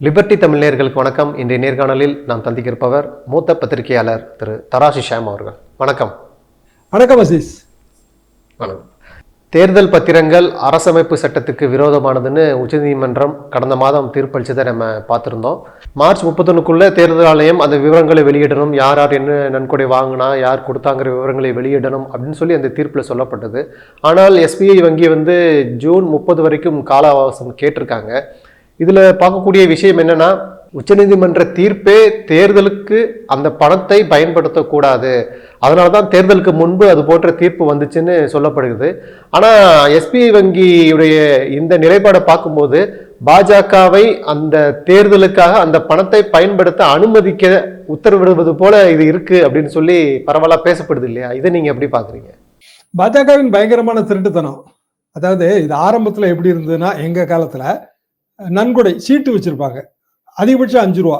Liberty தமிழர்களுக்கு வணக்கம். இன்றைய நேர்காணலில் நாம் சந்திக்கிருப்பவர் மூத்த பத்திரிகையாளர் திரு தராசி ஷாம் அவர்கள். வணக்கம். வணக்கம் அசீஸ். வணக்கம். தேர்தல் பத்திரங்கள் அரசமைப்பு சட்டத்துக்கு விரோதமானதுன்னு உச்சநீதிமன்றம் கடந்த மாதம் தீர்ப்பளிச்சதை நம்ம பார்த்துருந்தோம். மார்ச் முப்பத்தொன்னுக்குள்ள தேர்தல் ஆணையம் அந்த விவரங்களை வெளியிடணும். யார் யார் என்ன நன்கொடை வாங்கினா யார் கொடுத்தாங்கிற விவரங்களை வெளியிடணும் அப்படின்னு சொல்லி அந்த தீர்ப்பில் சொல்லப்பட்டது. ஆனால் எஸ்பிஐ வங்கி வந்து ஜூன் முப்பது வரைக்கும் கால அவகாசம் கேட்டிருக்காங்க. இதில் பார்க்கக்கூடிய விஷயம் என்னன்னா உச்சநீதிமன்ற தீர்ப்பே தேர்தலுக்கு அந்த பணத்தை பயன்படுத்தக்கூடாது. அதனால தான் தேர்தலுக்கு முன்பு அது போன்ற தீர்ப்பு வந்துச்சுன்னு சொல்லப்படுகிறது. ஆனால் எஸ்பிஐ வங்கியுடைய இந்த நிலைப்பாடை பார்க்கும்போது பாஜகவை அந்த தேர்தலுக்காக அந்த பணத்தை பயன்படுத்த அனுமதிக்க உத்தரவிடுவது போல இது இருக்கு அப்படின்னு சொல்லி பரவலாக பேசப்படுது இல்லையா? இதை நீங்க எப்படி பாக்குறீங்க பாஜகவின் பயங்கரமான திருட்டுத்தனம். அதாவது இது ஆரம்பத்தில் எப்படி இருந்ததுன்னா எங்கள் காலத்தில் நன்கொடை சீட்டு வச்சுருப்பாங்க. அதிகபட்சம் அஞ்சு ரூபா.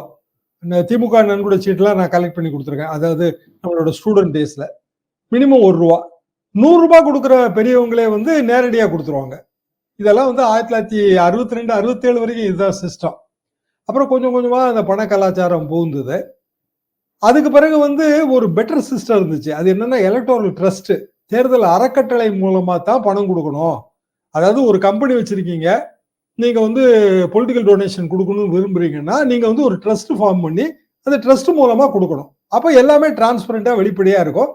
இந்த திமுக நன்கொடை சீட்டெலாம் நான் கலெக்ட் பண்ணி கொடுத்துருக்கேன். அதாவது நம்மளோட ஸ்டூடெண்ட் டேஸில் மினிமம் ஒரு ரூபா. நூறுரூபா கொடுக்குற பெரியவங்களே வந்து நேரடியாக கொடுத்துருவாங்க. இதெல்லாம் வந்து ஆயிரத்தி தொள்ளாயிரத்தி அறுபத்தி ரெண்டு அறுபத்தேழு வரைக்கும் இதுதான் சிஸ்டம் அப்புறம் கொஞ்சம் கொஞ்சமாக அந்த பண கலாச்சாரம் புகுந்தது அதுக்கு பிறகு வந்து ஒரு பெட்டர் சிஸ்டம் இருந்துச்சு. அது என்னென்னா எலக்ட்ரல் ட்ரஸ்ட்டு தேர்தல் அறக்கட்டளை மூலமாக தான் பணம் கொடுக்கணும். அதாவது ஒரு கம்பெனி வச்சுருக்கீங்க. நீங்க வந்து பொலிட்டிக்கல் டொனேஷன் கொடுக்கணும்னு விரும்புறீங்கன்னா நீங்க வந்து ஒரு ட்ரஸ்ட் ஃபார்ம் பண்ணி அந்த ட்ரஸ்ட் மூலமா கொடுக்கணும். அப்போ எல்லாமே டிரான்ஸ்பரண்டா வெளிப்படையா இருக்கும்.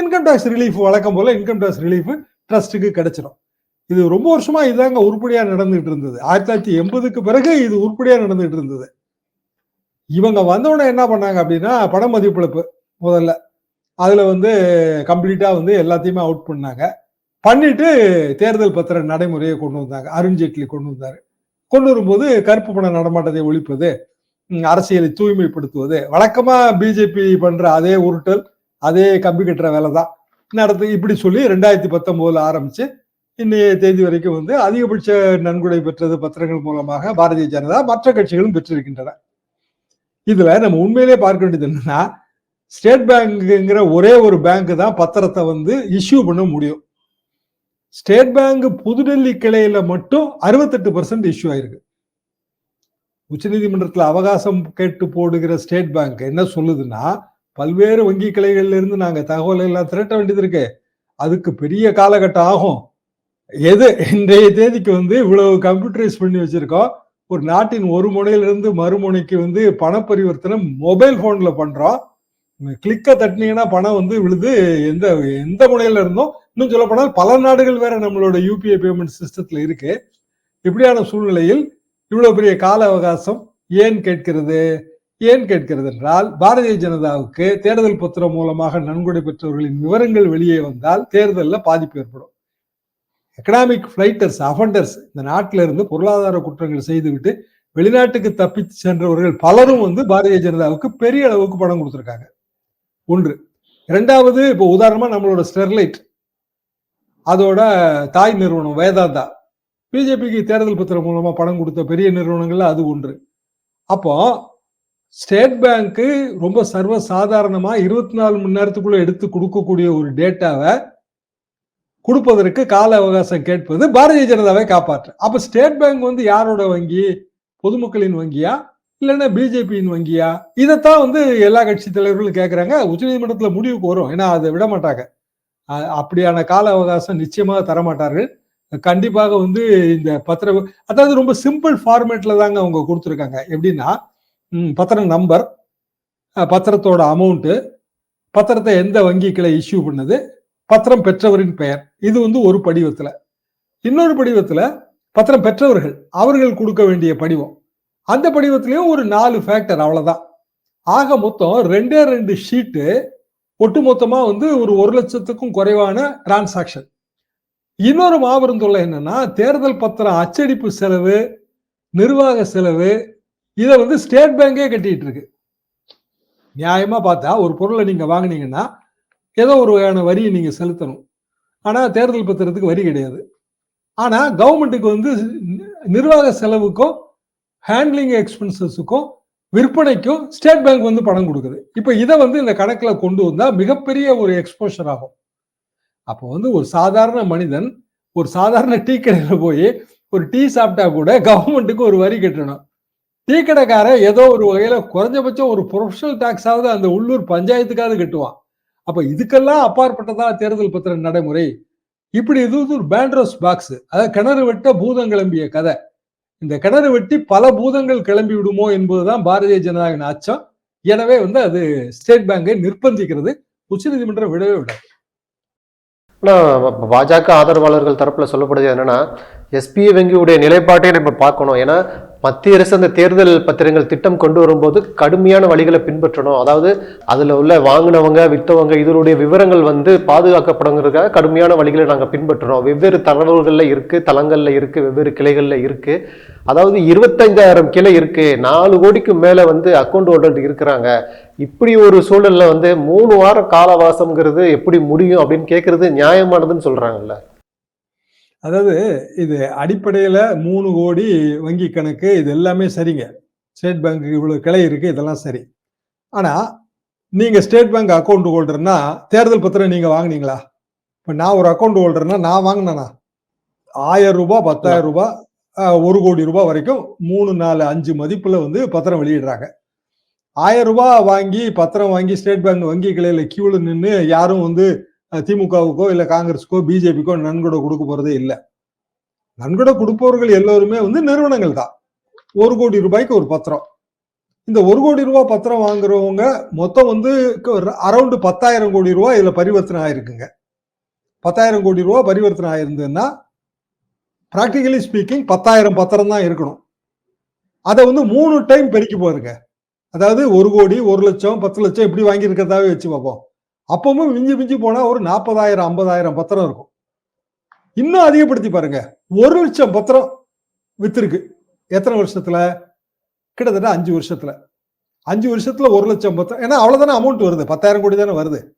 இன்கம் டேக்ஸ் ரிலீஃப் வழக்கம் போல இன்கம் டேக்ஸ் ரிலீஃப் ட்ரஸ்ட்டுக்கு கிடைச்சிடும் இது ரொம்ப வருஷமா இதாங்க உருப்படியா நடந்துகிட்டு இருந்தது. ஆயிரத்தி தொள்ளாயிரத்தி எண்பதுக்கு பிறகு இது உருப்படியா நடந்துகிட்டு இருந்தது. இவங்க வந்தவுடனே என்ன பண்ணாங்க அப்படின்னா பண மதிப்பிழப்பு முதல்ல. அதுல வந்து கம்ப்ளீட்டா வந்து எல்லாத்தையுமே அவுட் பண்ணாங்க. பண்ணிட்டு தேர்தல் பத்திர நடைமுறையை கொண்டு வந்தாங்க. அருண்ஜேட்லி கொண்டு வந்தாரு. கொண்டு வரும்போது கருப்பு பண நடமாட்டத்தை ஒழிப்பது அரசியலை தூய்மைப்படுத்துவது. வழக்கமா பிஜேபி பண்ற அதே உருட்டல் அதே கம்பி கட்டுற வேலை தான். நடத்து இப்படி சொல்லி ரெண்டாயிரத்தி பத்தொன்பதுல ஆரம்பிச்சு இன்னைய தேதி வரைக்கும் வந்து அதிகபட்ச நன்கொடை பெற்றது பத்திரங்கள் மூலமாக பாரதிய ஜனதா மற்ற கட்சிகளும் பெற்றிருக்கின்றன. இதுல நம்ம உண்மையிலே பார்க்க வேண்டியது என்னன்னா ஸ்டேட் பேங்க்குங்கிற ஒரே ஒரு பேங்க் தான் பத்திரத்தை வந்து இஷ்யூ பண்ண முடியும். ஸ்டேட் பேங்க் புதுடெல்லி கிளையில மட்டும் அறுபத்தெட்டு பர்சன்ட் இஷ்யூ ஆயிருக்கு. உச்சநீதிமன்றத்தில் அவகாசம் கேட்டு போடுகிற ஸ்டேட் பேங்க் என்ன சொல்லுதுன்னா பல்வேறு வங்கி கிளைகள்ல இருந்து நாங்க தகவல் எல்லாம் திரட்ட வேண்டியது இருக்கு. அதுக்கு பெரிய காலகட்டம் ஆகும். எது இன்றைய தேதிக்கு வந்து இவ்வளவு கம்ப்யூட்டரைஸ் பண்ணி வச்சிருக்கோம். ஒரு நாட்டின் ஒரு முனையிலிருந்து மறுமுனைக்கு வந்து பண பரிவர்த்தனை மொபைல் போன்ல பண்றோம். கிளிக்க தட்டினீங்கன்னா பணம் வந்து விழுது. எந்த எந்த முனையில இருந்தோம் இன்னும் சொல்ல போனால் பல நாடுகள் வேற நம்மளோட யூபிஐ பேமெண்ட் சிஸ்டத்துல இருக்கு. இப்படியான சூழ்நிலையில் இவ்வளவு பெரிய கால அவகாசம் ஏன் கேட்கிறது? ஏன் கேட்கிறது என்றால் பாரதிய ஜனதாவுக்கு தேர்தல் பத்திரம் மூலமாக நன்கொடை பெற்றவர்களின் விவரங்கள் வெளியே வந்தால் தேர்தலில் பாதிப்பு ஏற்படும். எக்கனாமிக் ஃபிளைட்டர்ஸ் அஃபண்டர்ஸ் இந்த நாட்டில இருந்து பொருளாதார குற்றங்கள் செய்துவிட்டு வெளிநாட்டுக்கு தப்பி சென்றவர்கள் பலரும் வந்து பாரதிய ஜனதாவுக்கு பெரிய அளவுக்கு பணம் கொடுத்துருக்காங்க. ஒன்று. இரண்டாவது இப்போ உதாரணமா நம்மளோட ஸ்டெர்லைட். அதோட தாய் நிறுவனம் வேதாந்தா. பிஜேபிக்கு தேர்தல் பத்திரம் மூலமா பணம் கொடுத்த பெரிய நிறுவனங்கள்ல அது ஒன்று. அப்போ ஸ்டேட் பேங்க்கு ரொம்ப சர்வ சாதாரணமா இருபத்தி நாலு மணி நேரத்துக்குள்ள எடுத்து கொடுக்கக்கூடிய ஒரு டேட்டாவை கொடுப்பதற்கு கால அவகாசம் கேட்பது பாரதிய ஜனதாவை காப்பாற்று. அப்ப ஸ்டேட் பேங்க் வந்து யாரோட வங்கி? பொதுமக்களின் வங்கியா? இல்லைன்னா பிஜேபியின் வங்கியா? இதைத்தான் வந்து எல்லா கட்சி தலைவர்களும் கேட்குறாங்க உச்சநீதிமன்றத்தில் முடிவுக்கு வரும். ஏன்னா அதை விட மாட்டாங்க. அப்படியான கால அவகாசம் நிச்சயமாக தரமாட்டார்கள். கண்டிப்பாக வந்து இந்த பத்திர அதாவது ரொம்ப சிம்பிள் ஃபார்மேட்டில் தாங்க அவங்க கொடுத்துருக்காங்க. எப்படின்னா பத்திரம் நம்பர் பத்திரத்தோட அமௌண்ட்டு பத்திரத்தை எந்த வங்கி கிளை இஷ்யூ பண்ணது பத்திரம் பெற்றவரின் பெயர். இது வந்து ஒரு படிவத்தில். இன்னொரு படிவத்தில் பத்திரம் பெற்றவர்கள் அவர்கள் கொடுக்க வேண்டிய படிவம். அந்த படிவத்திலையும் ஒரு நாலு ஃபேக்டர் அவ்வளோதான் ஆக மொத்தம் ரெண்டே ரெண்டு ஷீட்டு ஒட்டு மொத்தமாக வந்து ஒரு ஒரு லட்சத்துக்கும் குறைவான டிரான்சாக்ஷன் இன்னொரு மாபெரும் தொல்லை என்னன்னா தேர்தல் பத்திரம் அச்சடிப்பு செலவு நிர்வாக செலவு இதை வந்து ஸ்டேட் பேங்கே கட்டிட்டு இருக்கு. நியாயமா பார்த்தா ஒரு பொருளை நீங்க வாங்கினீங்கன்னா ஏதோ ஒரு வகையான வரியை நீங்க செலுத்தணும். ஆனா தேர்தல் பத்திரத்துக்கு வரி கிடையாது. ஆனா கவர்மெண்ட்டுக்கு வந்து நிர்வாக செலவுக்கும் ஹேண்ட்லிங் எக்ஸ்பென்சஸுக்கும் விற்பனைக்கும் ஸ்டேட் பேங்க் வந்து பணம் கொடுக்குது. இப்போ இதை வந்து இந்த கணக்கில் கொண்டு வந்தால் மிகப்பெரிய ஒரு எக்ஸ்போஷர் ஆகும். அப்போ வந்து ஒரு சாதாரண மனிதன் ஒரு சாதாரண டீ கடையில் போய் ஒரு டீ சாப்பிட்டா கூட கவர்மெண்ட்டுக்கு ஒரு வரி கட்டணும். டீ கடைக்காரன் ஏதோ ஒரு வகையில் குறைஞ்சபட்சம் ஒரு ப்ரொஃபஷனல் டேக்ஸாவது அந்த உள்ளூர் பஞ்சாயத்துக்காவது கட்டுவான். அப்போ இதுக்கெல்லாம் அப்பாற்பட்டதா தேர்தல் பத்திர நடைமுறை? இப்படி இது ஒரு பேண்ட்ரோஸ் பாக்ஸ் அதாவது கிணறு வெட்ட பூதம் கிளம்பிய கதை. இந்த கிணறு வெட்டி பல பூதங்கள் கிளம்பி விடுமோ என்பதுதான் பாரதிய ஜனதாவின் அச்சம். எனவே வந்து அது ஸ்டேட் பேங்கை நிர்பந்திக்கிறது. உச்சநீதிமன்றம் விடவே விடாது. ஆனால் பாஜக ஆதரவாளர்கள் தரப்புல சொல்லப்படுது என்னன்னா எஸ்பிஐ வங்கியுடைய நிலைப்பாட்டை நம்ம பார்க்கணும். ஏன்னா மத்திய அரசு அந்த தேர்தல் பத்திரங்கள் திட்டம் கொண்டு வரும்போது கடுமையான வழிகளை பின்பற்றணும். அதாவது அதில் உள்ள வாங்கினவங்க விற்றவங்க இதனுடைய விவரங்கள் வந்து பாதுகாக்கப்படுங்கிறதுக்காக கடுமையான வழிகளை நாங்கள் பின்பற்றுறோம். வெவ்வேறு தகவல்களில் இருக்குது தளங்களில் இருக்குது வெவ்வேறு கிளைகளில் இருக்குது அதாவது இருபத்தைந்தாயிரம் கிளை இருக்குது நாலு கோடிக்கு மேலே வந்து அக்கௌண்ட் ஹோல்டர் இருக்கிறாங்க. இப்படி ஒரு சூழலில் வந்து மூணு வார காலவாசம்ங்கிறது எப்படி முடியும் அப்படின்னு கேட்குறது நியாயமானதுன்னு சொல்கிறாங்கல்ல அதாவது இது அடிப்படையில் மூணு கோடி வங்கி கணக்கு இது எல்லாமே சரிங்க. ஸ்டேட் பேங்க் இவ்வளோ கிளை இருக்குது இதெல்லாம் சரி. ஆனால் நீங்கள் ஸ்டேட் பேங்க் அக்கௌண்ட் ஹோல்டர்னா தேர்தல் பத்திரம் நீங்கள் வாங்குனீங்களா? இப்போ நான் ஒரு அக்கௌண்ட் ஹோல்டர்னா நான் வாங்கினேனா? ஆயிரம் ரூபாய் பத்தாயிரம் ரூபாய் ஒரு கோடி ரூபாய் வரைக்கும் மூணு நாலு அஞ்சு மதிப்பில் வந்து பத்திரம் வெளியிடுறாங்க. ஆயிரம் ரூபாய் வாங்கி பத்திரம் வாங்கி ஸ்டேட் பேங்க் வங்கி கிளையில் கியூவில் நின்று யாரும் வந்து திமுகவுக்கோ இல்லை காங்கிரஸுக்கோ பிஜேபிக்கோ நன்கொடை கொடுக்க போறதே இல்லை. நன்கொடை கொடுப்பவர்கள் எல்லோருமே வந்து நிறுவனங்கள் தான். ஒரு கோடி ரூபாய்க்கு ஒரு பத்திரம். இந்த ஒரு கோடி ரூபாய் பத்திரம் வாங்குறவங்க மொத்தம் வந்து அரௌண்டு பத்தாயிரம் கோடி ரூபாய் இதில் பரிவர்த்தனை ஆயிருக்குங்க. பத்தாயிரம் கோடி ரூபாய் பரிவர்த்தனை ஆயிருந்ததுன்னா ப்ராக்டிக்கலி ஸ்பீக்கிங் பத்தாயிரம் பத்திரம் தான் இருக்கணும். அதை வந்து மூணு டைம் பெருக்கி போயிருங்க அதாவது ஒரு கோடி ஒரு லட்சம் பத்து லட்சம் இப்படி வாங்கியிருக்கிறதாவே வச்சு பார்ப்போம். அப்பவும் மிஞ்சி மிஞ்சி போனா ஒரு நாற்பதாயிரம் ஐம்பதாயிரம் பத்திரம் இருக்கும். இன்னும் அதிகப்படுத்தி பாருங்க. ஒரு லட்சம் பத்திரம் வித்திருக்கு. எத்தனை வருஷத்துல? கிட்டத்தட்ட அஞ்சு வருஷத்துல. அஞ்சு வருஷத்துல ஒரு லட்சம் பத்திரம். ஏன்னா அவ்வளவுதானே அமௌண்ட் வருது. பத்தாயிரம் கோடி தானே வருது.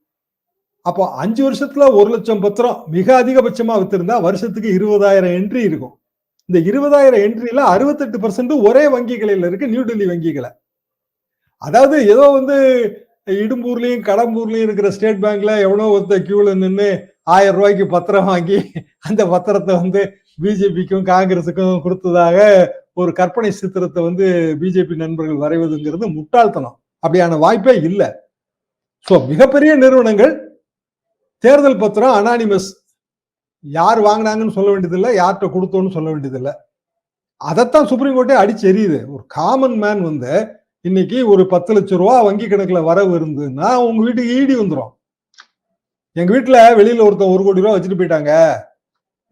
அப்போ அஞ்சு வருஷத்துல ஒரு லட்சம் பத்திரம் மிக அதிகபட்சமா வித்திருந்தா வருஷத்துக்கு இருபதாயிரம் என்ட்ரி இருக்கும். இந்த இருபதாயிரம் என்ட்ரியில அறுபத்தெட்டு பர்சன்ட் ஒரே வங்கிகளில் இருக்கு நியூ டெல்லி வங்கிகளை. அதாவது ஏதோ வந்து இடும்பூர்லயும் கடம்பூர்லயும் இருக்கிற ஸ்டேட் பேங்க்ல எவ்வளோ ஒருத்த கியூல நின்று ஆயிரம் ரூபாய்க்கு பத்திரம் வாங்கி அந்த பத்திரத்தை வந்து பிஜேபிக்கும் காங்கிரஸுக்கும் கொடுத்ததாக ஒரு கற்பனை சித்திரத்தை வந்து பிஜேபி நண்பர்கள் வரைவதுங்கிறது முட்டாள்தனம். அப்படியான வாய்ப்பே இல்லை. ஸோ மிகப்பெரிய நிறுவனங்கள் தேர்தல் பத்திரம் அனானிமஸ் யார் வாங்கினாங்கன்னு சொல்ல வேண்டியதில்லை யார்கிட்ட கொடுத்தோன்னு சொல்ல வேண்டியதில்லை. அதைத்தான் சுப்ரீம் கோர்ட்டே அடிச்சு எரியுது ஒரு காமன் மேன் வந்து இன்னைக்கு ஒரு பத்து லட்சம் ரூபா வங்கி கணக்குல வரவு இருந்ததுன்னா உங்க வீட்டுக்கு ஈடி வந்துடும் எங்க வீட்டுல வெளியில ஒருத்தன் ஒரு கோடி ரூபா வச்சுட்டு போயிட்டாங்க.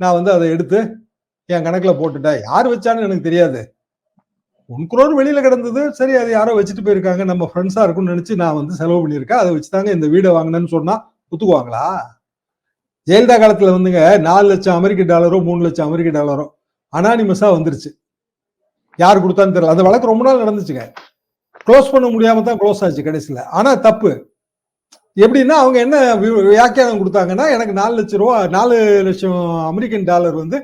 நான் வந்து அதை எடுத்து என் கணக்குல போட்டுட்டேன். யார் வச்சான்னு எனக்கு தெரியாது. ஒன் குரோர் வெளியில கிடந்தது. சரி அது யாரோ வச்சுட்டு போயிருக்காங்க. நம்ம ஃப்ரெண்ட்ஸா இருக்கும்னு நினைச்சு நான் வந்து செலவு பண்ணியிருக்கேன். அதை வச்சுதாங்க இந்த வீடை வாங்கினேன்னு சொன்னா ஒத்துக்குவாங்களா? ஜெயலலிதா காலத்துல வந்துங்க நாலு லட்சம் அமெரிக்க டாலரோ மூணு லட்சம் அமெரிக்க டாலரோ. அனானிமஸா வந்துருச்சு. யார் கொடுத்தான்னு தெரியல. அந்த வழக்கு ரொம்ப நாள் நடந்துச்சுங்க. க்ளோஸ் பண்ண முடியாம தான் க்ளோஸ் ஆச்சு கடைசியில். ஆனால் தப்பு. எப்படின்னா அவங்க என்ன வியாக்கியானம் கொடுத்தாங்கன்னா எனக்கு நாலு லட்சம் ரூபா நாலு லட்சம் அமெரிக்கன் டாலர் வந்து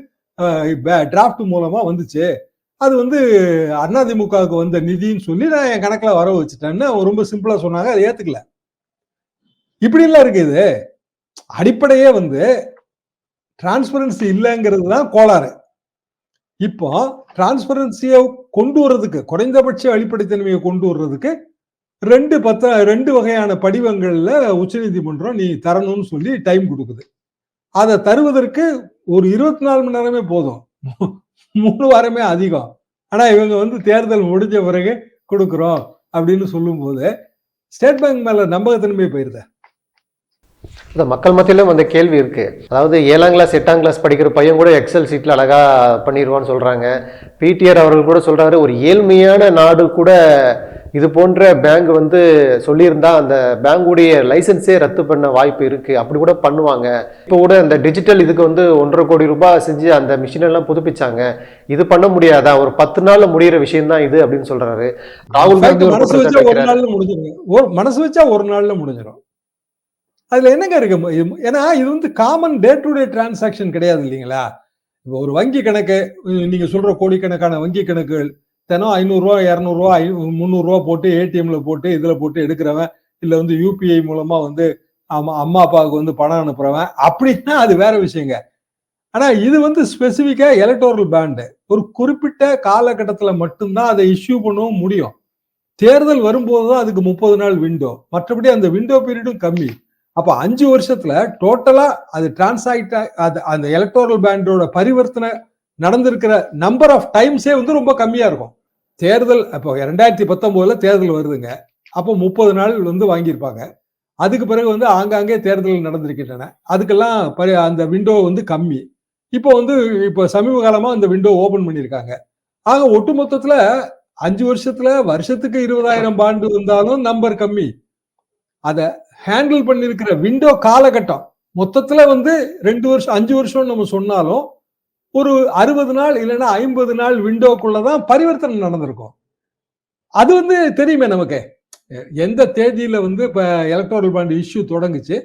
டிராஃப்ட் மூலமாக வந்துச்சு. அது வந்து அதிமுகவுக்கு வந்த நிதின்னு சொல்லி நான் என் கணக்கில் வர வச்சுட்டேன்னு ரொம்ப சிம்பிளாக சொன்னாங்க. அதை ஏற்றுக்கல இப்படிலாம் இருக்குது இது. அடிப்படையே வந்து டிரான்ஸ்பரன்சி இல்லைங்கிறது தான் கோளாறு. இப்போ டிரான்ஸ்பரன்சியை கொண்டு வர்றதுக்கு குறைந்தபட்ச வெளிப்படைத்தன்மையை கொண்டு வர்றதுக்கு ரெண்டு பத்த ரெண்டு வகையான படிவங்கள்ல உச்சநீதிமன்றம் நீ தரணும்னு சொல்லி டைம் கொடுக்குது. அதை தருவதற்கு ஒரு இருபத்தி நாலு மணி நேரமே போதும். மூணு வாரமே அதிகம். ஆனா இவங்க வந்து தேர்தல் முடிஞ்ச பிறகு கொடுக்குறோம் அப்படின்னு சொல்லும்போது ஸ்டேட் பேங்க் மேல நம்பகத்தன்மை போயிருந்தேன் இந்த மக்கள் மத்தியிலும் அந்த கேள்வி இருக்கு. அதாவது ஏழாம் கிளாஸ் எட்டாம் கிளாஸ் படிக்கிற பையன் கூட எக்ஸல் சீட்ல அழகா பண்ணிடுவான்னு சொல்றாங்க. பிடிஆர் அவர்கள் கூட சொல்றாரு ஒரு ஏழ்மையான நாடு கூட இது போன்ற பேங்க் வந்து சொல்லியிருந்தா அந்த பேங்குடைய லைசன்ஸே ரத்து பண்ண வாய்ப்பு இருக்கு. அப்படி கூட பண்ணுவாங்க. இப்போ கூட இந்த டிஜிட்டல் இதுக்கு வந்து ஒன்றரை கோடி ரூபாய் செஞ்சு அந்த மிஷின் எல்லாம் புதுப்பிச்சாங்க. இது பண்ண முடியாதா? ஒரு பத்து நாள்ல முடியிற விஷயம் தான் இது அப்படின்னு சொல்றாரு. ராகுல் காந்தி மனசு வச்சா ஒரு. நாள்ல முடிஞ்சிடும். மனசு வச்சா ஒரு நாள்ல முடிஞ்சிடும். அதில் என்னங்க இருக்கு? ஏன்னா இது வந்து common day to day transaction கிடையாது இல்லைங்களா? இப்போ ஒரு வங்கி கணக்கு நீங்கள் சொல்கிற கோடிக்கணக்கான வங்கி கணக்குகள் தினம் ஐநூறுரூவா இரநூறுவா ஐ முந்நூறுரூவா போட்டு ஏடிஎம்ல போட்டு இதில் போட்டு எடுக்கிறவன் இல்லை வந்து யூபிஐ மூலமாக வந்து அம்மா அம்மா அப்பாவுக்கு வந்து பணம் அனுப்புறவன் அப்படின்னா அது வேற விஷயங்க. ஆனால் இது வந்து ஸ்பெசிஃபிக்காக எலக்டோரல் பேண்டு ஒரு குறிப்பிட்ட காலகட்டத்தில் மட்டும்தான் அதை இஷ்யூ பண்ணவும் முடியும். தேர்தல் வரும்போது தான் அதுக்கு முப்பது நாள் விண்டோ மற்றபடி அந்த விண்டோ பீரியடும் கம்மி. அப்போ அஞ்சு வருஷத்துல டோட்டலா அது டிரான்சாக்ட் அது அந்த எலக்டோரல் பேண்டோட பரிவர்த்தனை நடந்திருக்கிற நம்பர் ஆஃப் டைம்ஸே வந்து ரொம்ப கம்மியா இருக்கும். தேர்தல் அப்போ ரெண்டாயிரத்தி பத்தொன்பதுல தேர்தல் வருதுங்க. அப்போ முப்பது நாள் வந்து வாங்கியிருப்பாங்க. அதுக்கு பிறகு வந்து ஆங்காங்கே தேர்தல் நடந்திருக்கின்றன. அதுக்கெல்லாம் பரி அந்த விண்டோ வந்து கம்மி. இப்போ வந்து இப்போ சமீப காலமாக அந்த விண்டோ ஓபன் பண்ணியிருக்காங்க. ஆக ஒட்டுமொத்தத்துல அஞ்சு வருஷத்துல வருஷத்துக்கு இருபதாயிரம் பாண்டு வந்தாலும் நம்பர் கம்மி. அதை ஹேண்டில் பண்ணியிருக்கிற விண்டோ காலகட்டம். மொத்தத்துல வந்து ரெண்டு வருஷம் அஞ்சு வருஷம் நம்ம சொன்னாலும் ஒரு அறுபது நாள் இல்லைன்னா ஐம்பது நாள் விண்டோக்குள்ளதான் பரிவர்த்தனை நடந்திருக்கும். அது வந்து தெரியுமே நமக்கு. எந்த தேதியில வந்து இப்ப எலக்ட்ரல் பாண்ட் இஷ்யூ தொடங்குச்சு?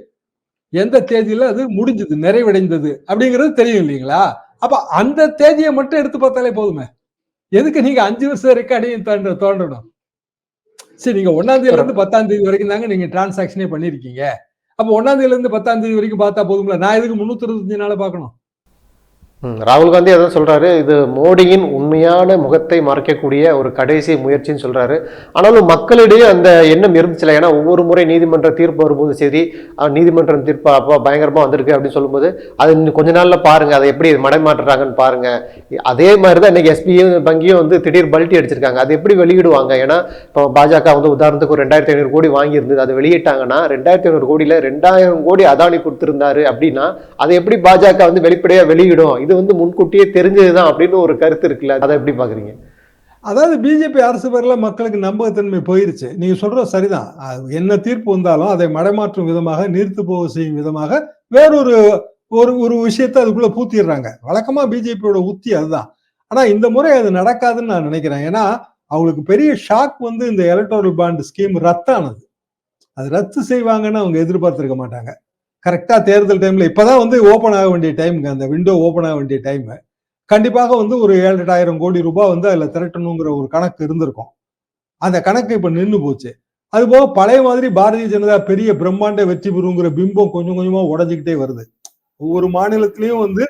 எந்த தேதியில அது முடிஞ்சது நிறைவடைந்தது அப்படிங்கிறது தெரியும் இல்லைங்களா? அப்ப அந்த தேதியை மட்டும் எடுத்து பார்த்தாலே போதுமே. எதுக்கு நீங்க அஞ்சு வருஷம் ரெக்கார்டையும் தோன்ற தோன்றணும்? சரி நீங்க ஒன்னாம் தேதியில இருந்து பத்தாம் தேதி வரைக்கும் தாங்க நீங்க டிரான்சாக்ஷனே பண்ணிருக்கீங்க அப்ப ஒன்னாம் தேதியில இருந்து பத்தாம் தேதி வரைக்கும் பார்த்தா போதும்ல? நான் எதுக்கு முன்னூத்தி இருபத்தஞ்சு நாள பார்க்கணும்? ம், ராகுல் காந்தி அதான் சொல்கிறாரு இது மோடியின் உண்மையான முகத்தை மறைக்கக்கூடிய ஒரு கடைசி முயற்சின்னு சொல்கிறாரு ஆனாலும் மக்களிடையே அந்த எண்ணம் இருந்துச்சுல ஏன்னா ஒவ்வொரு முறை நீதிமன்ற தீர்ப்பு வரும்போது சரி நீதிமன்றம் தீர்ப்பு அப்போ பயங்கரமாக வந்திருக்கு அப்படின்னு சொல்லும்போது அது கொஞ்ச நாளில் பாருங்கள் அதை எப்படி மடைமாற்றுறாங்கன்னு பாருங்கள் அதே மாதிரி தான் இன்றைக்கி எஸ்பியும் வங்கியும் வந்து திடீர் பல்ட்டி அடிச்சிருக்காங்க. அது எப்படி வெளியிடுவாங்க? ஏன்னா இப்போ பாஜக வந்து உதாரணத்துக்கு ஒரு ரெண்டாயிரத்தி ஐநூறு கோடி வாங்கியிருந்தது அதை வெளியிட்டாங்கன்னா ரெண்டாயிரத்தி ஐநூறு கோடியில் ரெண்டாயிரம் கோடி அதானி கொடுத்துருந்தாரு அப்படின்னா அதை எப்படி பாஜக வந்து வெளிப்படையாக வெளியிடும்? இது வந்து முன்கூட்டியே தெரிஞ்சதுதான் அப்படின்னு ஒரு கருத்து இருக்குல்ல? அதை எப்படி பாக்குறீங்க அதாவது பிஜேபி அரசு பேரில் மக்களுக்கு நம்பகத்தன்மை போயிருச்சு. நீங்க சொல்றது சரிதான். என்ன தீர்ப்பு வந்தாலும் அதை மடைமாற்றும் விதமாக நிறுத்து போக செய்யும் விதமாக வேறொரு ஒரு ஒரு விஷயத்தை அதுக்குள்ள பூத்திடுறாங்க. வழக்கமா பிஜேபியோட உத்தி அதுதான். ஆனா இந்த முறை அது நடக்காதுன்னு நான் நினைக்கிறேன். ஏன்னா அவங்களுக்கு பெரிய ஷாக் வந்து இந்த எலக்ட்ரல் பாண்ட் ஸ்கீம் ரத்தானது. அது ரத்து செய்வாங்கன்னு அவங்க எதிர்பார்த்திருக்க மாட்டாங்க. கரெக்டாக தேர்தல் டைமில் இப்போ தான் வந்து ஓப்பன் ஆக வேண்டிய டைமுங்க அந்த விண்டோ ஓப்பன் ஆக வேண்டிய டைமு கண்டிப்பாக வந்து ஒரு ஏழெட்டாயிரம் கோடி ரூபாய் வந்து அதில் திரட்டணுங்கிற ஒரு கணக்கு இருந்திருக்கும். அந்த கணக்கு இப்போ நின்று போச்சு. அதுபோக பழைய மாதிரி பாரதிய ஜனதா பெரிய பிரம்மாண்ட வெற்றி பெறுங்கிற பிம்பம் கொஞ்சம் கொஞ்சமாக உடஞ்சிக்கிட்டே வருது. ஒவ்வொரு மாநிலத்திலையும் வந்து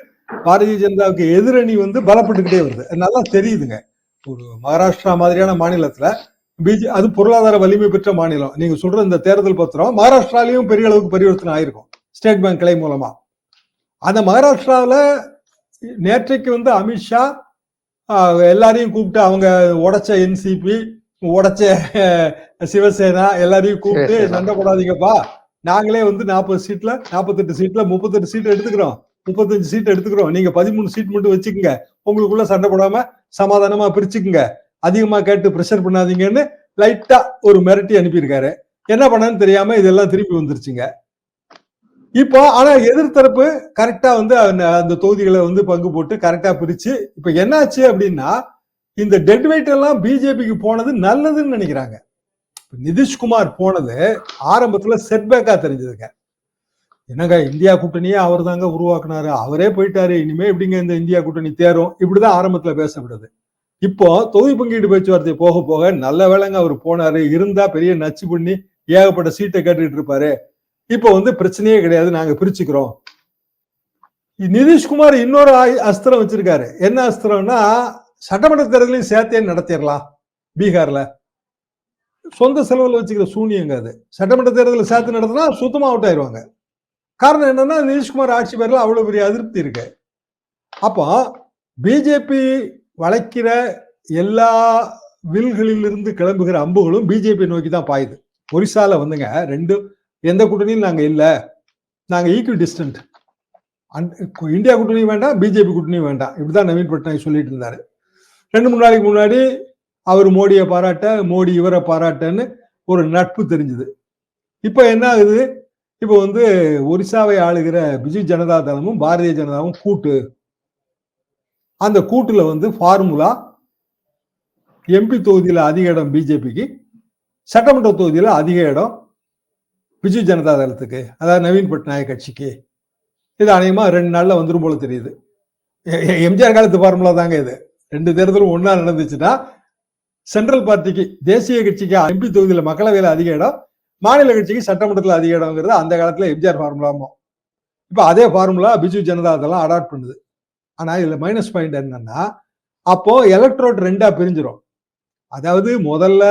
பாரதிய ஜனதாவுக்கு எதிரணி வந்து பலப்பட்டுக்கிட்டே வருது. நல்லா தெரியுதுங்க. ஒரு மகாராஷ்டிரா மாதிரியான மாநிலத்தில் பிஜே அது பொருளாதார வலிமை பெற்ற மாநிலம். நீங்க சொல்ற இந்த தேர்தல் பத்திரம் மகாராஷ்டிராலையும் பெரிய அளவுக்கு பரிவர்த்தனை ஆயிருக்கும். ஸ்டேட் பேங்க் கிளை மூலமா. அந்த மகாராஷ்டிராவில் நேற்றைக்கு வந்து அமித்ஷா எல்லாரையும் கூப்பிட்டு அவங்க உடைச்ச என்சிபி உடைச்ச சிவசேனா எல்லாரையும் கூப்பிட்டு. சண்டை போடாதீங்கப்பா. நாங்களே வந்து நாற்பது சீட்ல நாற்பத்தெட்டு சீட்ல முப்பத்தெட்டு சீட் எடுத்துக்கிறோம். முப்பத்தஞ்சு சீட் எடுத்துக்கிறோம். நீங்க பதிமூணு சீட் மட்டும் வச்சுக்கோங்க. உங்களுக்குள்ள சண்டை போடாம சமாதானமா பிரிச்சுக்குங்க. அதிகமா கேட்டு ப்ரெஷர் பண்ணாதீங்கன்னு லைட்டா ஒரு மிரட்டி அனுப்பியிருக்காரு. என்ன பண்ணன்னு தெரியாம இதெல்லாம் திருப்பி வந்துருச்சுங்க. இப்போ ஆனா எதிர்த்தரப்பு கரெக்டா வந்து அந்த- அந்த தொகுதிகளை வந்து பங்கு போட்டு கரெக்டா பிரிச்சு இப்ப என்னாச்சு அப்படின்னா இந்த டெட் வெயிட் எல்லாம் பிஜேபிக்கு போனது நல்லதுன்னு நினைக்கிறாங்க. நிதிஷ்குமார் போனது ஆரம்பத்துல செட்பேக்கா தெரிஞ்சதுங்க. என்னங்க இந்தியா கூட்டணியே அவர் தாங்க உருவாக்குனாரு. அவரே போயிட்டாரு இனிமே எப்படிங்க இந்த இந்தியா கூட்டணி தேரும்? இப்படிதான் ஆரம்பத்துல பேசப்படுது இப்போ தொகுதி பங்கீடு பேச்சுவார்த்தை போக போக நல்ல வேளைங்க அவர் போனாரு. இருந்தா பெரிய நச்சு பண்ணி ஏகப்பட்ட சீட்டை கேட்டுக்கிட்டு இருப்பாரு. இப்போ வந்து பிரச்சனையே கிடையாது நாங்க பிரிச்சுக்கிறோம். நிதிஷ்குமார் இன்னொரு அஸ்திரம் வச்சிருக்காரு. என்ன அஸ்திரம்னா சட்டமன்ற தேர்தலையும் சேர்த்தே நடத்திடலாம் பீகார்ல. சொந்த செலவில் வச்சுக்கிற சூனியங்க அது. சட்டமன்ற தேர்தலில் சேர்த்து நடத்தினா சுத்தமாக அவுட் ஆயிடுவாங்க காரணம் என்னன்னா நிதிஷ்குமார் ஆட்சி பேரில் அவ்வளோ பெரிய அதிருப்தி இருக்கு. அப்போ பிஜேபி வளைக்கிற எல்லா வில்களிலிருந்து கிளம்புகிற அம்புகளும் பிஜேபி நோக்கி தான் பாயுது. ஒரிசால வந்துங்க ரெண்டு எந்த கூட்டணியும் நாங்கள் இல்லை. நாங்கள் ஈக்குவல் டிஸ்டன்ட் இந்தியா கூட்டணி வேண்டாம் பிஜேபி கூட்டணியும் வேண்டாம். இப்படிதான் நவீன் பட்நாயக் சொல்லிட்டு இருந்தாரு. ரெண்டு மூணு நாளைக்கு முன்னாடி அவர் மோடியை பாராட்ட மோடி இவரை பாராட்டன்னு ஒரு நட்பு தெரிஞ்சுது. இப்போ என்ன ஆகுது? இப்போ வந்து ஒரிசாவை ஆளுகிற பிஜு ஜனதா தளமும் பாரதிய ஜனதாவும் கூட்டு. அந்த கூட்டுல வந்து ஃபார்முலா எம்பி தொகுதியில் அதிக இடம் பிஜேபிக்கு சட்டமன்ற தொகுதியில் அதிக இடம் பிஜு ஜனதா தளத்துக்கு அதாவது நவீன் பட்நாயக் கட்சிக்கு இது அநேகமாக ரெண்டு நாளில் வந்துடும் போல தெரியுது. எம்ஜிஆர் காலத்து ஃபார்முலா தாங்க இது. ரெண்டு தேர்தலும் ஒன்றா நடந்துச்சுன்னா சென்ட்ரல் பார்ட்டிக்கு தேசிய கட்சிக்கு எம்பி தொகுதியில் மக்களவையில அதிக இடம் மாநில கட்சிக்கு சட்டமன்றத்தில் அதிக இடம்ங்கிறது அந்த காலத்தில் எம்ஜிஆர் ஃபார்முலாமோ இப்போ அதே ஃபார்முலா பிஜு ஜனதா தளம் அடாப்ட் பண்ணுது. ஆனால் இதில் மைனஸ் பாயிண்ட் என்னன்னா அப்போ எலக்ட்ரோட் ரெண்டா பிரிஞ்சிடும் அதாவது முதல்ல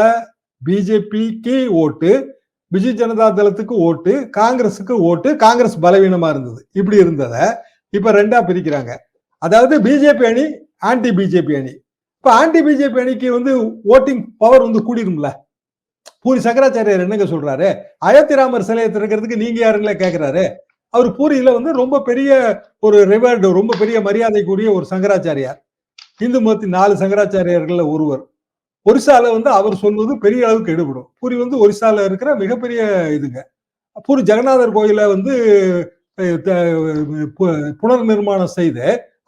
பிஜேபிக்கு ஓட்டு பிஜு ஜனதா தளத்துக்கு ஓட்டு காங்கிரஸுக்கு ஓட்டு காங்கிரஸ் பலவீனமா இருந்தது. இப்படி இருந்தத இப்ப ரெண்டா பிரிக்கிறாங்க. அதாவது பிஜேபி அணி ஆன்டி பிஜேபி அணி. இப்ப ஆன்டி பிஜேபி அணிக்கு வந்து ஓட்டிங் பவர் வந்து கூடிரும்ல? பூரி சங்கராச்சாரியார் என்னங்க சொல்றாரு? அயோத்தி ராமர் சிலையை திறக்கிறதுக்கு நீங்க யாருங்களே கேக்குறாரு? அவர் பூரியில வந்து ரொம்ப பெரிய ஒரு ரிவார்டு ரொம்ப பெரிய மரியாதைக்குரிய ஒரு சங்கராச்சாரியார். இந்து மதத்தின் நாலு சங்கராச்சாரியார்கள்ல ஒருவர். ஒரிசால வந்து அவர் சொல்வது பெரிய அளவுக்கு எடுபடும். பூரி வந்து ஒரிசால இருக்கிற மிகப்பெரிய இதுங்க. பூரி ஜெகநாதர் கோயில வந்து புனர் நிர்மாணம் செய்து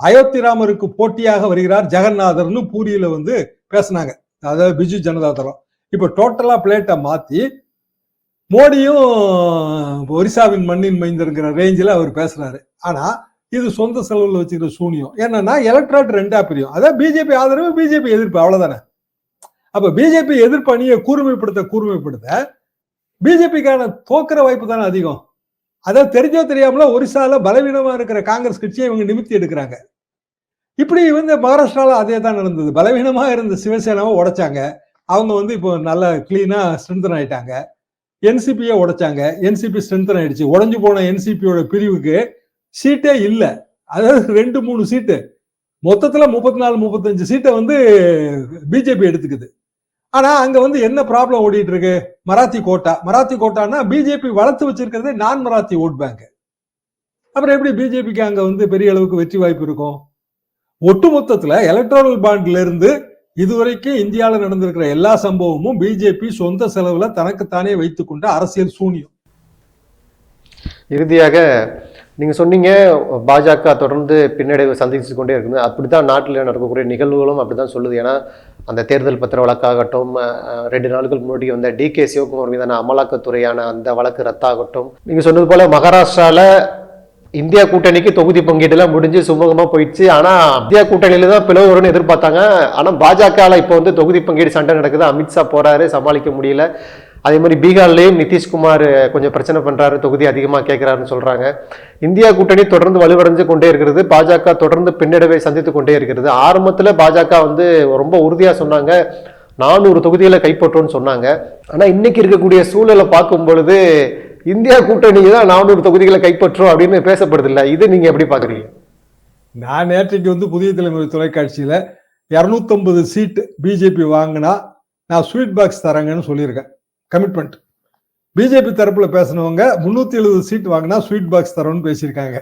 அயோத்தி ராமருக்கு போட்டியாக வருகிறார் ஜெகநாதர்னு பூரியில வந்து பேசினாங்க. அதாவது பிஜு ஜனதா தளம் இப்ப டோட்டலா பிளேட்டை மாத்தி மோடியும் ஒரிசாவின் மண்ணின் மைந்திருக்கிற ரேஞ்சில் அவர் பேசுறாரு. ஆனா இது சொந்த செலவில் வச்சுக்கிற சூனியம். என்னன்னா எலக்ட்ராட் ரெண்டா பிரியும். அதான் பிஜேபி ஆதரவு பிஜேபி எதிர்ப்பு. அவ்வளவுதானே? அப்ப பிஜேபி எதிர்ப்பு அணியை கூர்மைப்படுத்த கூர்மைப்படுத்த பிஜேபிக்கான தோக்கிற வாய்ப்பு தானே அதிகம். அதாவது தெரிஞ்சோ தெரியாமல ஒரிசால பலவீனமா இருக்கிற காங்கிரஸ் கட்சியை இவங்க நிமித்தி எடுக்கிறாங்க. இப்படி வந்து மகாராஷ்டிரால அதே தான் நடந்தது. பலவீனமா இருந்த சிவசேனாவை உடைச்சாங்க. அவங்க வந்து இப்போ நல்லா கிளீனா ஸ்ட்ரென்தன் ஆயிட்டாங்க. என்சிபியை உடைச்சாங்க. என்சிபி ஸ்ட்ரென்தன் ஆயிடுச்சு. உடஞ்சு போன என்சிபியோட பிரிவுக்கு சீட்டே இல்லை. அதாவது ரெண்டு மூணு சீட்டு. மொத்தத்துல முப்பத்தி நாலு முப்பத்தஞ்சு சீட்டை வந்து பிஜேபி எடுத்துக்குது. ஆனா அங்க வந்து என்ன ப்ராப்ளம் ஓடிட்டு இருக்கு மராத்தி கோட்டா. மராத்தி கோட்டான்னா பிஜேபி வளர்த்து வச்சிருக்கிறதே நான் மராத்தி ஓட் பேங்க் அப்புறம் எப்படி பிஜேபிக்கு அங்க வந்து பெரிய அளவுக்கு வெற்றி வாய்ப்பு இருக்கும்? ஒட்டு மொத்தத்தில் எலக்ட்ரானல் பாண்ட்ல இருந்து இதுவரைக்கும் இந்தியாவில் நடந்திருக்கிற எல்லா சம்பவமும் பிஜேபி சொந்த செலவுல தனக்குத்தானே வைத்துக்கொண்ட அரசியல் சூனியம். இறுதியாக நீங்கள் சொன்னீங்க பாஜக தொடர்ந்து பின்னடைவு சந்திச்சு கொண்டே இருக்குது. அப்படி தான் நாட்டில் நடக்கக்கூடிய நிகழ்வுகளும் அப்படிதான் சொல்லுது. ஏன்னா அந்த தேர்தல் பத்திர வழக்காகட்டும் ரெண்டு நாட்கள் முன்னாடி வந்த டி கே சிவகுமார் மீதான அமலாக்கத்துறையான அந்த வழக்கு ரத்தாகட்டும். நீங்கள் சொன்னது போல் மகாராஷ்டிராவில் இந்தியா கூட்டணிக்கு தொகுதி பங்கீடுலாம் முடிஞ்சு சுமூகமாக போயிடுச்சு. ஆனால் இந்தியா கூட்டணியில தான் பிளவு வரும்னு எதிர்பார்த்தாங்க. ஆனால் பாஜகவில் இப்போ வந்து தொகுதி பங்கீடு சண்டை நடக்குது. அமித்ஷா போகிறாரு சமாளிக்க முடியல. அதே மாதிரி பீகார்லேயும் நிதிஷ்குமார் கொஞ்சம் பிரச்சனை பண்ணுறாரு தொகுதி அதிகமாக கேட்குறாருன்னு சொல்கிறாங்க இந்தியா கூட்டணி தொடர்ந்து வலுவடைஞ்சு கொண்டே இருக்கிறது. பாஜக தொடர்ந்து பின்னடைவை சந்தித்து கொண்டே இருக்கிறது. ஆரம்பத்தில் பாஜக வந்து ரொம்ப உறுதியாக சொன்னாங்க. நானூறு தொகுதிகளை கைப்பற்றோன்னு சொன்னாங்க. ஆனால் இன்றைக்கி இருக்கக்கூடிய சூழலை பார்க்கும் பொழுது இந்தியா கூட்டணி தான் நானூறு தொகுதிகளை கைப்பற்றும் அப்படின்னு பேசப்படுது இல்லை இது நீங்கள் எப்படி பார்க்குறீங்க? நான் நேற்றைக்கு வந்து புதிய தலைமுறை தொலைக்காட்சியில் இரநூத்தம்பது சீட்டு பிஜேபி வாங்கினா நான் ஸ்வீட் பாக்ஸ் தரேங்கன்னு சொல்லியிருக்கேன். கமிட்மெண்ட் பிஜேபி தரப்புல பேசினவங்க முன்னூத்தி எழுபது சீட் வாங்கினா ஸ்வீட் பாக்ஸ் தரோம்னு பேசியிருக்காங்க.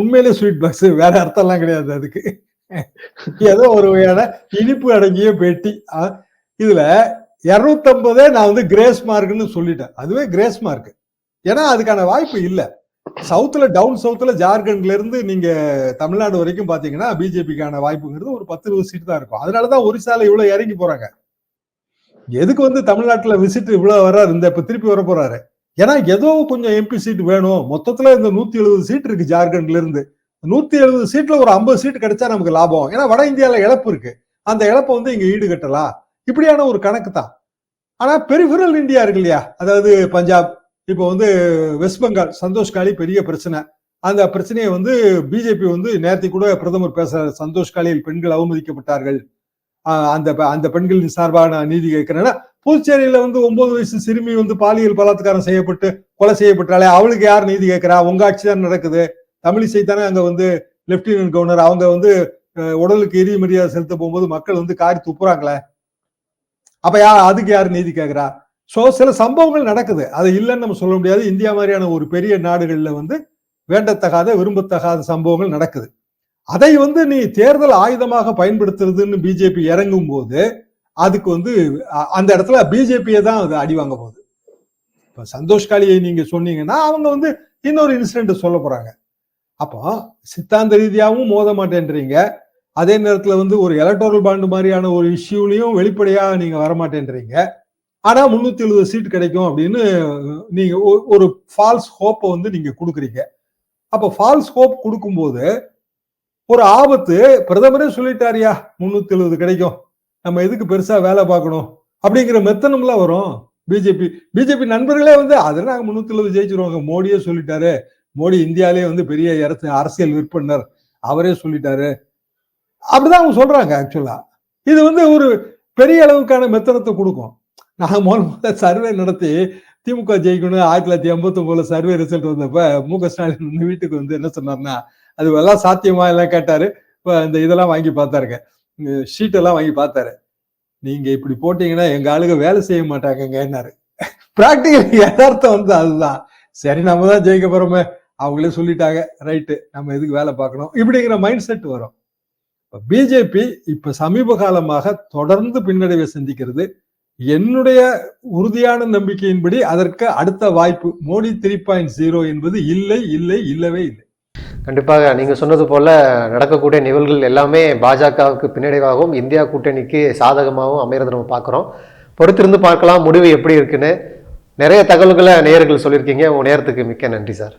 உண்மையிலே ஸ்வீட் பாக்ஸ் வேற அர்த்தம்லாம் கிடையாது அதுக்கு. ஏதோ ஒரு வகையான இனிப்பு அடங்கிய பேட்டி. இதுல 250 நான் வந்து கிரேஸ் மார்க்னு சொல்லிட்டேன். அதுவே கிரேஸ் மார்க் ஏன்னா அதுக்கான வாய்ப்பு இல்லை. சவுத்துல டவுன் சவுத்துல ஜார்க்கண்ட்ல இருந்து நீங்க தமிழ்நாடு வரைக்கும் பாத்தீங்கன்னா பிஜேபிக்கான வாய்ப்புங்கிறது ஒரு பத்து இருபது சீட் தான் இருக்கும். அதனாலதான் ஒரிசால இவ்வளவு இறங்கி போறாங்க. எதுக்கு வந்து தமிழ்நாட்டுல விசிட் இவ்வளவு வர்றாரு? இந்த இப்ப திருப்பி வர போறாரு. ஏன்னா ஏதோ கொஞ்சம் எம்பி சீட் வேணும். மொத்தத்துல இந்த நூத்தி எழுபது சீட் இருக்கு ஜார்க்கண்ட்ல இருந்து. நூத்தி எழுபது சீட்ல ஒரு ஐம்பது சீட் கிடைச்சா நமக்கு லாபம். ஏன்னா வட இந்தியால இழப்பு இருக்கு. அந்த இழப்பை வந்து இங்க ஈடுகட்டலாம் இப்படியான ஒரு கணக்கு தான். ஆனா பெரிஃபரல் இந்தியா இருக்கு இல்லையா? அதாவது பஞ்சாப். இப்போ வந்து வெஸ்ட் பெங்கால் சந்தோஷ் காலி பெரிய பிரச்சனை. அந்த பிரச்சனையை வந்து பிஜேபி வந்து நேரத்தை கூட பிரதமர் பேசுறாரு. சந்தோஷ் காலியில் பெண்கள் அவமதிக்கப்பட்டார்கள். அந்த பெ- அந்த பெண்களின் சார்பாக நான் நீதி கேட்கிறேன்னா புதுச்சேரியில வந்து ஒன்பது வயசு சிறுமி வந்து பாலியல் பலாத்காரம் செய்யப்பட்டு கொலை செய்யப்பட்டாலே அவளுக்கு யார் நீதி கேட்கிறா? உங்க ஆட்சி தான் நடக்குது. தமிழிசை தானே அங்க வந்து லெப்டினன்ட் கவர்னர் அவங்க வந்து உடலுக்கு எரிய மரியாதை செலுத்த போகும்போது மக்கள் வந்து காரி துப்புறாங்களே? அப்ப யா அதுக்கு யார் நீதி கேட்கிறா? ஸோ சில சம்பவங்கள் நடக்குது. அது இல்லைன்னு நம்ம சொல்ல முடியாது. இந்தியா மாதிரியான ஒரு பெரிய நாடுகளில் வந்து வேண்டத்தகாத விரும்பத்தகாத சம்பவங்கள் நடக்குது. அதை வந்து நீ தேர்தல் ஆயுதமாக பயன்படுத்துறதுன்னு பிஜேபி இறங்கும் போது அதுக்கு வந்து அந்த இடத்துல பிஜேபியை தான் அது அடி வாங்க போகுது. இப்போ சந்தோஷ் காளியை நீங்க சொன்னீங்கன்னா அவங்க வந்து இன்னொரு இன்சிடென்ட் சொல்ல போறாங்க. அப்போ சித்தாந்த ரீதியாகவும் மோத மாட்டேன்றீங்க. அதே நேரத்தில் வந்து ஒரு எலக்டோரல் பாண்டு மாதிரியான ஒரு இஷ்யூலையும் வெளிப்படையாக நீங்க வர மாட்டேன்றீங்க. ஆனா முன்னூத்தி எழுபது சீட் கிடைக்கும் அப்படின்னு நீங்க ஒரு ஃபால்ஸ் ஹோப்பை வந்து நீங்க கொடுக்குறீங்க. அப்போ ஃபால்ஸ் ஹோப் கொடுக்கும்போது ஒரு ஆபத்து பிரதமரே சொல்லிட்டாரியா முன்னூத்தி எழுபது கிடைக்கும். நம்ம எதுக்கு பெருசா வேலை பார்க்கணும்? அப்படிங்கிற மெத்தனம்லாம் வரும். பிஜேபி பிஜேபி நண்பர்களே வந்து அதில் நாங்கள் முன்னூத்தி எழுபது ஜெயிச்சிருவாங்க. மோடியே சொல்லிட்டாரு. மோடி இந்தியாவிலே வந்து பெரிய அரசு அரசியல் விற்பனர். அவரே சொல்லிட்டாரு. அப்படிதான் அவங்க சொல்றாங்க ஆக்சுவலா இது வந்து ஒரு பெரிய அளவுக்கான மெத்தனத்தை கொடுக்கும். நாங்கள் முதல் முதல்ல சர்வே நடத்தி திமுக ஜெயிக்கணும் ஆயிரத்தி தொள்ளாயிரத்தி எண்பத்தி ஒன்பதுல சர்வே ரிசல்ட் வந்தப்ப மு க ஸ்டாலின் வீட்டுக்கு வந்து என்ன சொன்னார்னா அது எல்லாம் சாத்தியமா எல்லாம் கேட்டாரு. இப்போ இந்த இதெல்லாம் வாங்கி பார்த்தாருங்க. ஷீட் எல்லாம் வாங்கி பார்த்தாரு. நீங்க இப்படி போட்டீங்கன்னா எங்க ஆளுங்க வேலை செய்ய மாட்டாங்கன்னாரு பிராக்டிக்கல் யதார்த்தம் வந்து அதுதான். சரி நம்ம தான் ஜெயிக்க போறோமே. அவங்களே சொல்லிட்டாங்க. ரைட்டு நம்ம எதுக்கு வேலை பார்க்கணும்? இப்படிங்கிற மைண்ட் செட் வரும். பிஜேபி இப்போ சமீப காலமாக தொடர்ந்து பின்னடைவை சந்திக்கிறது. என்னுடைய உறுதியான நம்பிக்கையின்படி அதற்கு அடுத்த வாய்ப்பு. மோடி த்ரீ பாயிண்ட் ஜீரோ என்பது இல்லை இல்லை இல்லவே இல்லை. கண்டிப்பாக நீங்கள் சொன்னது போல் நடக்கக்கூடிய நிகழ்வுகள் எல்லாமே பாஜகவுக்கு பின்னடைவாகவும் இந்தியா கூட்டணிக்கு சாதகமாகவும் அமையறதை நம்ம பார்க்குறோம். பொறுத்திருந்து பார்க்கலாம் முடிவு எப்படி இருக்குன்னு நிறைய தகவல்களை நேயர்கள் சொல்லியிருக்கீங்க. உங்கள் நேரத்துக்கு மிக்க நன்றி சார்.